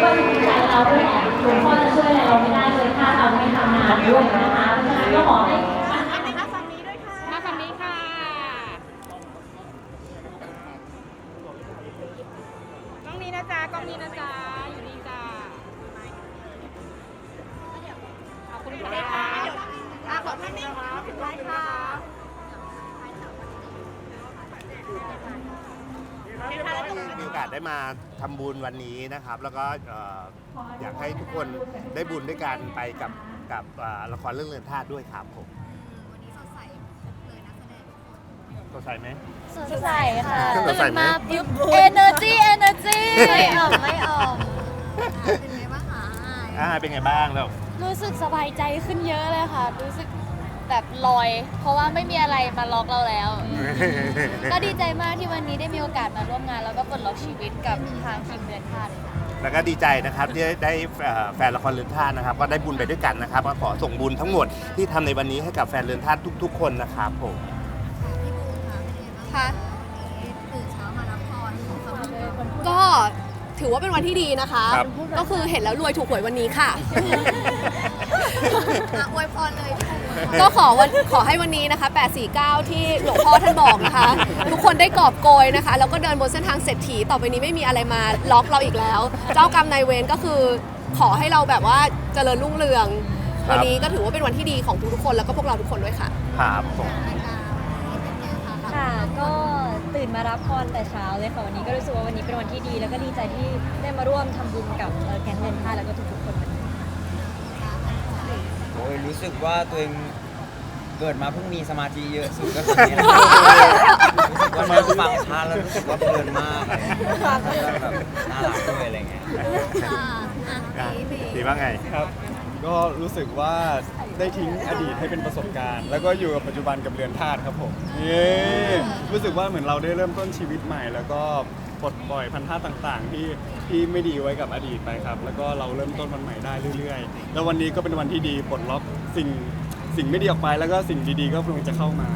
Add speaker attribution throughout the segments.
Speaker 1: ไปเราด้วยแหละหลวงพ่อจะช่วยอะไรเราไม่ได้เลยถ้าเราไม่ทำงานด้วยนะคะเพราะฉะนั้นก็ขอให้
Speaker 2: มาฝั่งนี้ค่ะ กล้องนี้นะจ๊ะกล้องนี้นะจ๊ะ ได้
Speaker 3: มาทำบุญวันนี้นะครับ แล้วก็เอ่ออยากให้ทุกคนได้บุญด้วยกันไปกับกับเอ่อละครเรื่องเรือนธาตุด้วยครับผมสดใสไหม
Speaker 4: สดใสค่ะ
Speaker 3: สดใสไหม
Speaker 4: ตื่นมาปุ๊บ energy energy ไม่ออกไม่ออก
Speaker 3: อ่าเป็นไงบ้างแล้ว
Speaker 4: รู้สึกสบายใจขึ้นเยอะเลยค่ะ รู้สึก แบบลอย เพราะว่าไม่มีอะไรมาล็อกเราแล้ว ก็ดีใจมากที่วันนี้ได้มีโอกาสมาร่วมงาน แล้วก็ปลดล็อกชีวิตกับทางทีมเดือนพาเลยค่ะ
Speaker 3: แล้วก็ดีใจนะครับที่ได้เอ่อแฟนละครเรือนธาตุนะครับ ก็ได้บุญไปด้วยกันนะครับก็ขอส่งบุญทั้งหมดที่ทำในวันนี้ให้กับแฟนเรือนธาตุทุก ๆ คนนะครับผม
Speaker 5: ค่ะก็ถือว่าเป็นวันที่ดีนะคะ
Speaker 3: ครับ
Speaker 5: ก็คือเห็นแล้วรวยถูกหวยวันนี้ค่ะ อวยพรเลยก็ขอวันขอให้วันนี้นะคะ 849 ที่หลวงพ่อท่านบอกนะคะ ทุกคนได้กอบโกยนะคะ แล้วก็เดินบนเส้นทางเศรษฐีต่อไปนี้ไม่มีอะไรมาล็อกเราอีกแล้ว เจ้ากรรมนายเวรก็คือ ขอให้เราแบบว่าเจริญรุ่งเรือง
Speaker 3: ครับ
Speaker 5: วันนี้ก็ถือว่าเป็นวันที่ดีของทุกๆคนแล้วก็พวกเราทุกคนด้วยค่ะ
Speaker 3: ครับผม
Speaker 6: ค่ะ ก็ตื่นมารับพรแต่เช้าเลยค่ะวันนี้ก็รู้สึกว่าวันนี้เป็นวันที่ดี แล้วก็ดีใจที่ได้มาร่วมทำบุญกับเอ่อแก๊งเดินท่าแล้วก็ทุกๆคนวันนี้
Speaker 7: โอ้ยรู้สึกว่าตัวเองเกิดมาเพิ่งมีสมาธิเยอะสุดก็ตอนนี้แหละรู้สึกว่านั่งฟังพระแล้วรู้สึกว่าเพลินมากแล้วก็แบบน่ารักด้วยอะไรเงี้ย
Speaker 3: อะดีว่าไง
Speaker 8: ครับก็รู้สึกว่าได้ทิ้งอดีตให้เป็นประสบการณ์ แล้วก็อยู่กับปัจจุบันกับเรือนธาตุครับผมเย้รู้สึกว่าเหมือนเราได้เริ่มต้นชีวิตใหม่ แล้วก็ ปลดปล่อยพันธะต่างๆ ที่ที่ไม่ดีไว้กับอดีตไปครับ แล้วก็เราเริ่มต้นวันใหม่ได้เรื่อยๆ แล้ววันนี้ก็เป็นวันที่ดีปลดล็อกสิ่งสิ่งไม่ดีออกไปแล้วก็สิ่งดีๆ ก็กำลังจะเข้ามา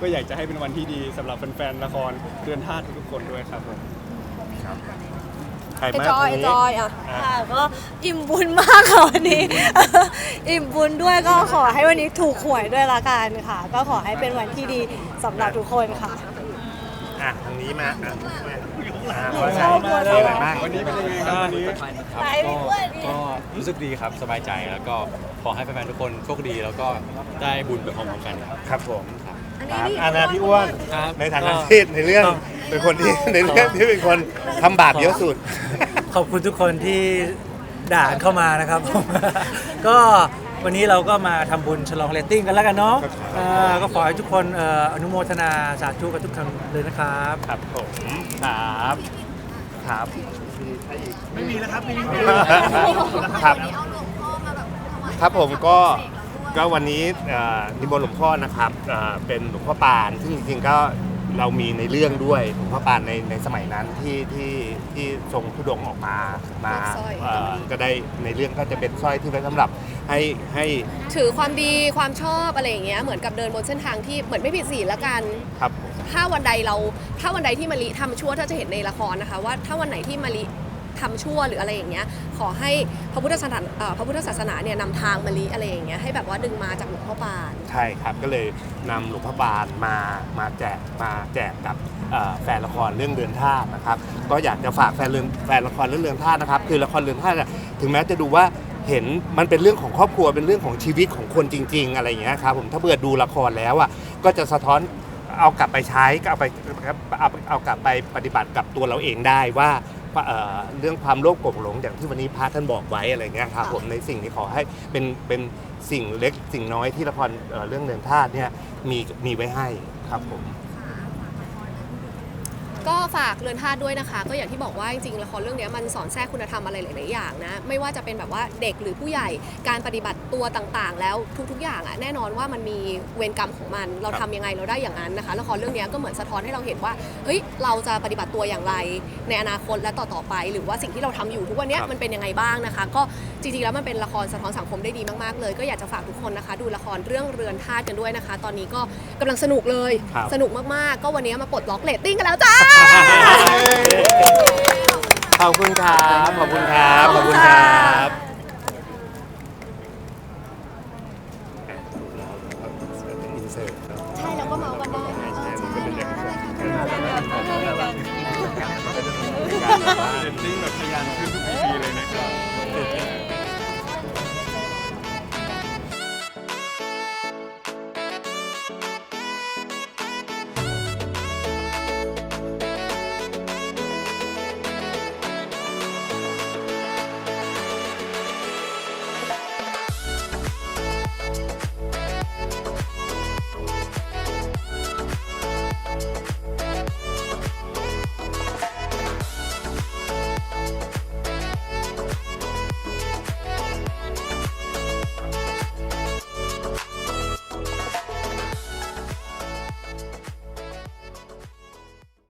Speaker 8: ก็อยากจะให้เป็นวันที่ดีสำหรับแฟนๆละครเรือนธาตุทุกๆคนด้วยครับผม
Speaker 3: ใคร
Speaker 5: ไอ
Speaker 3: มา
Speaker 5: จอย
Speaker 3: ค
Speaker 5: ไอน
Speaker 3: นี้
Speaker 5: จอยอะ
Speaker 9: ค่ะก็อิ่มบุญมากค่ะวันนี้ อิ่มบุญด้วยก็ขอให้วันนี้ถูกหวยด้วยละกันค่ะ ก็ขอให้เป็นวันที่ดีสำหรับทุกคนค่ะ
Speaker 3: อะทางนี้มาอะอะ
Speaker 9: หนู
Speaker 3: ว่าไง
Speaker 9: ชอบบัว
Speaker 3: เป็นไงบ้าง
Speaker 8: วันนี้เป็นยังไงครับวันนี้
Speaker 9: ไปพี่อ้วน
Speaker 10: ก็รู้สึกดีครับสบายใจแล้วก็ขอให้แฟนๆทุกคนโชคดีแล้วก็ได้บุญไปพร้อมๆกันครับ
Speaker 3: ครับผม
Speaker 10: ครับ
Speaker 3: ครับอานาพี่อ้วน
Speaker 10: ครับ
Speaker 3: ในฐานะ
Speaker 10: ก็
Speaker 3: ที่ในเรื่อง
Speaker 10: ก็
Speaker 3: เป็นคนที่ในเรื่องที่เป็นคนทำบาปเยอะสุด
Speaker 11: ขอบคุณทุกคนที่ด่าเข้ามานะครับผมก็ วันนี้เราก็มาทำบุญฉลองเรตติ้งกันแล้วกันเนาะเอ่อก็ขอให้ทุกคนเอ่ออนุโมทนาสาธุกับทุกท่านเลยนะครับ
Speaker 3: ครับผมครับครับ
Speaker 11: ไม่มีแล้วครับไม่มี
Speaker 3: ครับครับผมก็ก็วันนี้เอ่อนิมนต์หลวงพ่อนะครับเอ่อเป็นหลวงพ่อปานซึ่งจริงๆก็ เรามีในเรื่องด้วยหลวงพ่อปานในในสมัยนั้นที่ที่ที่ทรงทุดงค์ออกมามา
Speaker 5: สร้อย
Speaker 3: เอ่อก็ได้ในเรื่องก็จะเป็นสร้อยที่ไว้สำหรับให้ให้
Speaker 5: ถือความดีความชอบอะไรอย่างเงี้ยเหมือนกับเดินบนเส้นทางที่เหมือนไม่ผิดศีลละกัน
Speaker 3: ครับ
Speaker 5: ถ้าวันใดเราถ้าวันใดที่มะลิทำชั่วถ้าจะเห็นในละครนะคะว่าถ้าวันไหนที่มะลิ ทำชั่วหรืออะไรอย่างเงี้ยขอให้พระพุทธศาสนาเอ่อพระพุทธศาสนาเนี่ยนำทางมะลิอะไรอย่างเงี้ยให้แบบว่าดึงมาจากหลวงพ่อปาน
Speaker 3: ใช่ครับก็เลยนำหลวงพ่อบาทมามาแจกมาแจกกับแฟนละครเรื่องเรือนธาตุนะครับก็อยากจะฝากแฟนเรื่อนแฟนละครเรื่องเรือนธาตุนะครับคือละครเรือนธาตุอะถึงแม้จะดูว่าเห็นมันเป็นเรื่องของครอบครัวเป็นเรื่องของชีวิตของคนจริง ๆ อะไรอย่างเงี้ยครับผมถ้าเบื่อดูละครแล้วอะก็จะสะท้อนเอากลับไปใช้ก็เอาไปเอาเอากลับไปปฏิบัติกับตัวเราเองได้ว่า เอ่อเรื่องความโลภโกรธหลงอย่างที่วันนี้พระท่านบอกไว้อะไรเงี้ยครับผมในสิ่งที่ขอให้เป็นเป็นสิ่งเล็กสิ่งน้อยที่ละครเอ่อเรื่องเรือนธาตุเนี่ยมีมีไว้ให้ครับผม
Speaker 5: ก็ ฝากเรือนธาตุด้วยนะคะ ก็อย่างที่บอกว่าจริงๆละครเรื่องเนี้ยมันสอนแทรกคุณธรรมอะไรหลายๆอย่างนะ ไม่ว่าจะเป็นแบบว่าเด็กหรือผู้ใหญ่การปฏิบัติตัวต่างๆ แล้วทุกๆ อย่างอะแน่นอนว่ามันมีเวรกรรมของมัน เรา
Speaker 3: ครับ
Speaker 5: ทำยังไงเราได้อย่างนั้นนะคะละครเรื่องเนี้ยก็เหมือนสะท้อนให้เราเห็นว่าเฮ้ยเราจะปฏิบัติตัวอย่างไร ในอนาคตและต่อๆไป หรือว่าสิ่งที่เราทำอยู่ทุกวันเนี้ยมันเป็นยังไงบ้างนะคะ ก็จริงๆแล้วมันเป็นละครสะท้อนสังคมได้ดีมากๆเลย ก็อยากจะฝากทุกคนนะคะ ดูละครเรื่องเรือนธาตุกันด้วยนะคะ ตอนนี้ก็กำลังสนุกเลย
Speaker 3: ครับ
Speaker 5: สนุกมากๆ ก็วันนี้มาปลดล็อกเรตติ้งกันแล้วจ้า
Speaker 3: ขอบคุณครับ ขอบคุณครับ ขอบคุณครับอินเสิร์ต
Speaker 5: ใช่แล้วก็เมาส์กันได้
Speaker 3: ใช่มันก็เป็นอย่างนั้น
Speaker 8: เรตติ้งแบบทะยานขึ้นทุก